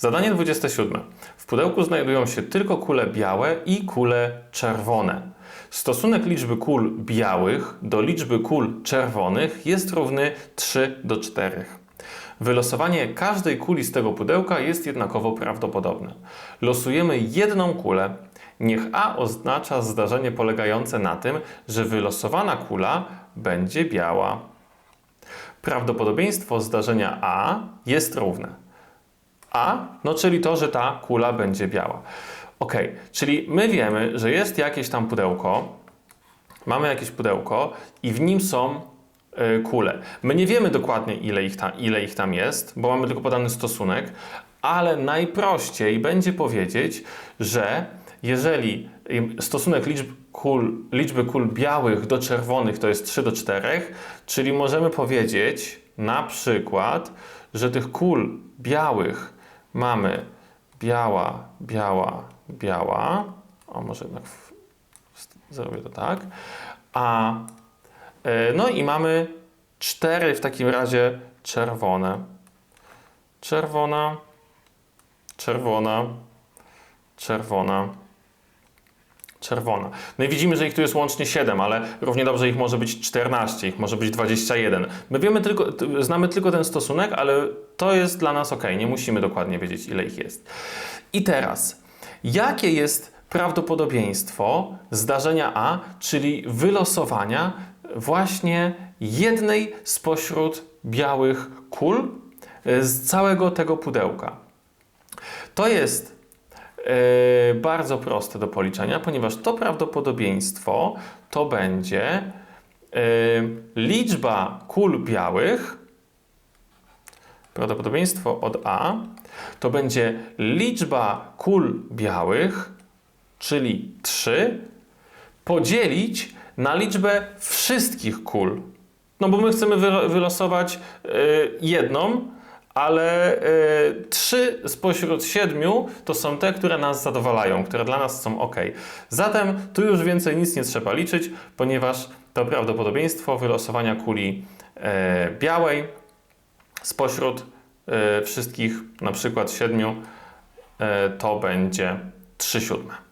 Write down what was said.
Zadanie 27. W pudełku znajdują się tylko kule białe i kule czerwone. Stosunek liczby kul białych do liczby kul czerwonych jest równy 3 do 4. Wylosowanie każdej kuli z tego pudełka jest jednakowo prawdopodobne. Losujemy jedną kulę. Niech A oznacza zdarzenie polegające na tym, że wylosowana kula będzie biała. Prawdopodobieństwo zdarzenia A jest równe. A, no czyli to, że ta kula będzie biała. Ok, czyli my wiemy, że jest jakieś tam pudełko, mamy jakieś pudełko i w nim są y, kule. My nie wiemy dokładnie, ile ich, ta, ile ich tam jest, bo mamy tylko podany stosunek, ale najprościej będzie powiedzieć, że jeżeli stosunek liczb kul, liczby kul białych do czerwonych to jest 3 do 4, czyli możemy powiedzieć na przykład, że tych kul białych mamy biała, biała, biała. O, może jednak w, zrobię to tak. A e, no i mamy cztery w takim razie czerwone. Czerwona, czerwona, czerwona, czerwona. No i widzimy, że ich tu jest łącznie 7, ale równie dobrze ich może być 14, ich może być 21. My wiemy tylko, znamy tylko ten stosunek, ale to jest dla nas ok, nie musimy dokładnie wiedzieć, ile ich jest. I teraz, jakie jest prawdopodobieństwo zdarzenia A, czyli wylosowania właśnie jednej spośród białych kul e, z całego tego pudełka? To jest bardzo proste do policzenia, ponieważ to prawdopodobieństwo to będzie e, liczba kul białych, prawdopodobieństwo od A, to będzie liczba kul białych, czyli 3, podzielić na liczbę wszystkich kul. No bo my chcemy wylo- wylosować e, jedną, ale e, trzy spośród siedmiu to są te, które nas zadowalają, które dla nas są ok. Zatem tu już więcej nic nie trzeba liczyć, ponieważ to prawdopodobieństwo wylosowania kuli e, białej spośród e, wszystkich, na przykład siedmiu, e, to będzie 3 siódme.